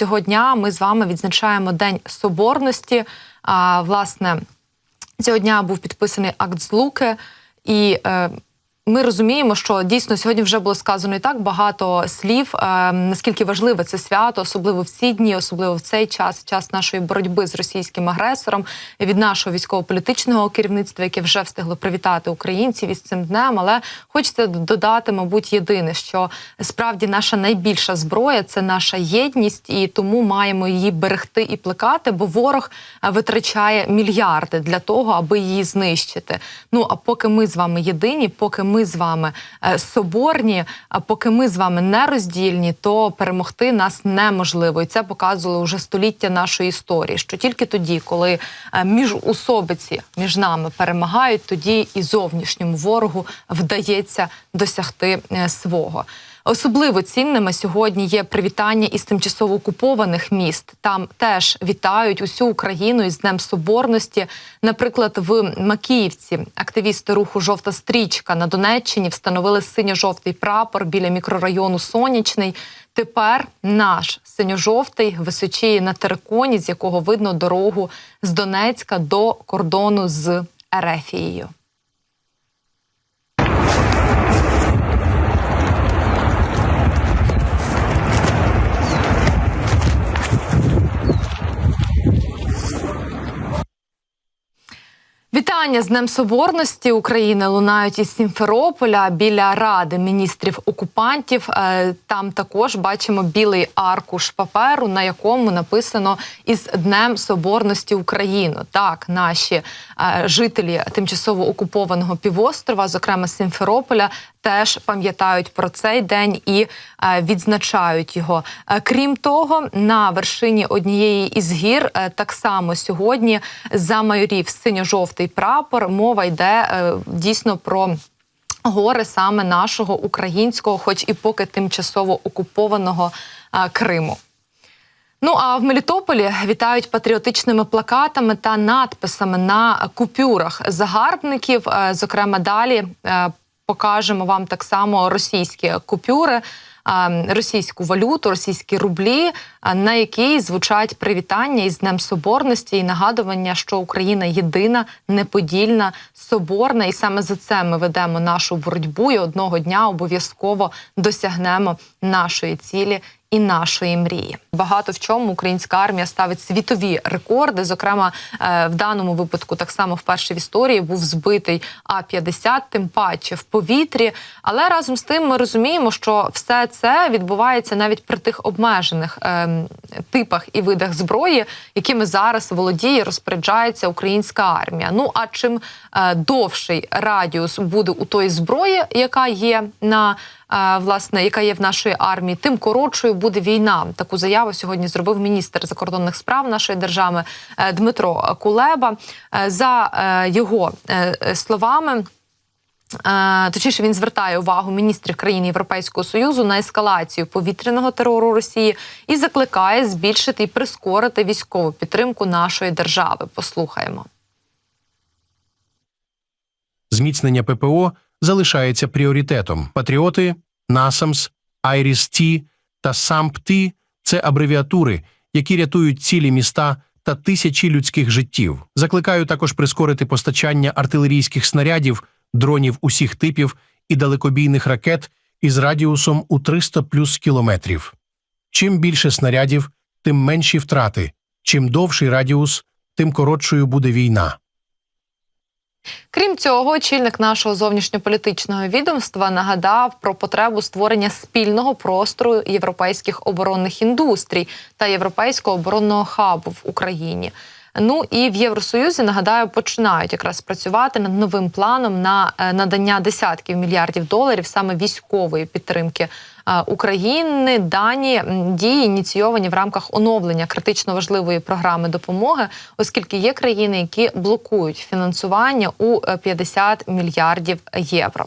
цього дня ми з вами відзначаємо День Соборності. А, власне, цього дня був підписаний акт злуки, і е, ми розуміємо, що дійсно сьогодні вже було сказано і так багато слів. Е, наскільки важливе це свято, особливо в ці дні, особливо в цей час, час нашої боротьби з російським агресором, від нашого військово-політичного керівництва, яке вже встигло привітати українців із цим днем. Але хочеться додати, мабуть, єдине, що справді наша найбільша зброя це наша єдність, і тому маємо її берегти і плекати, бо ворог е, витрачає мільярди для того, аби її знищити. Ну а поки ми з вами єдині, поки ми з вами е, соборні, поки ми з вами не роздільні, то перемогти нас неможливо, і це показувало вже століття нашої історії. Що тільки тоді, коли між міжусобиці між нами перемагають, тоді і зовнішньому ворогу вдається досягти е, свого. Особливо цінними сьогодні є привітання із тимчасово окупованих міст. Там теж вітають усю Україну із Днем Соборності. Наприклад, в Макіївці активісти руху Жовта стрічка на Донеччині встановили синьо-жовтий прапор біля мікрорайону Сонячний. Тепер наш синьо-жовтий височіє на териконі, з якого видно дорогу з Донецька до кордону з Ерефією. Вітання з Днем Соборності України лунають із Сімферополя біля ради міністрів окупантів. Е, Там також бачимо білий аркуш паперу, на якому написано із Днем Соборності України. Так, наші е, жителі тимчасово окупованого півострова, зокрема Сімферополя, теж пам'ятають про цей день і е, відзначають його. Крім того, на вершині однієї із гір так само сьогодні за синьо-жовтий прапор. Мова йде е, дійсно про. Гори саме нашого українського, хоч і поки тимчасово окупованого е, Криму. Ну а в Мелітополі вітають патріотичними плакатами та надписами на купюрах загарбників. Е, Зокрема, далі покажемо вам так само російські купюри, російську валюту, російські рублі, на якій звучать привітання із Днем Соборності і нагадування, що Україна єдина, неподільна, соборна, і саме за це ми ведемо нашу боротьбу. І одного дня обов'язково досягнемо нашої цілі. І нашої мрії багато в чому українська армія ставить світові рекорди. Зокрема, е, в даному випадку, так само вперше в історії був збитий А 50 тим паче в повітрі. Але разом з тим ми розуміємо, що все це відбувається навіть при тих обмежених е, типах і видах зброї, якими зараз володіє, розпоряджається українська армія. Ну а чим е, довший радіус буде у тої зброї, яка є на власне, яка є в нашої армії, тим коротшою буде війна. Таку заяву сьогодні зробив міністр закордонних справ нашої держави е, Дмитро Кулеба. Е, За е, його словами. Точніше, він звертає увагу міністрів країн Європейського союзу на ескалацію повітряного терору Росії і закликає збільшити і прискорити військову підтримку нашої держави. Послухаємо. Зміцнення ППО залишається пріоритетом. Патріоти, Насамс, Айріс Ті та САМП-Ті – це абревіатури, які рятують цілі міста та тисячі людських життів. Закликаю також прискорити постачання артилерійських снарядів, дронів усіх типів і далекобійних ракет із радіусом у 300 плюс кілометрів. Чим більше снарядів, тим менші втрати. Чим довший радіус, тим коротшою буде війна. Крім цього, очільник нашого зовнішньополітичного відомства нагадав про потребу створення спільного простору європейських оборонних індустрій та європейського оборонного хабу в Україні. Ну і в Євросоюзі нагадаю, починають якраз працювати над новим планом на е, надання десятків мільярдів доларів саме військової підтримки е, України. Дані дії ініційовані в рамках оновлення критично важливої програми допомоги, оскільки є країни, які блокують фінансування у е, 50 мільярдів євро.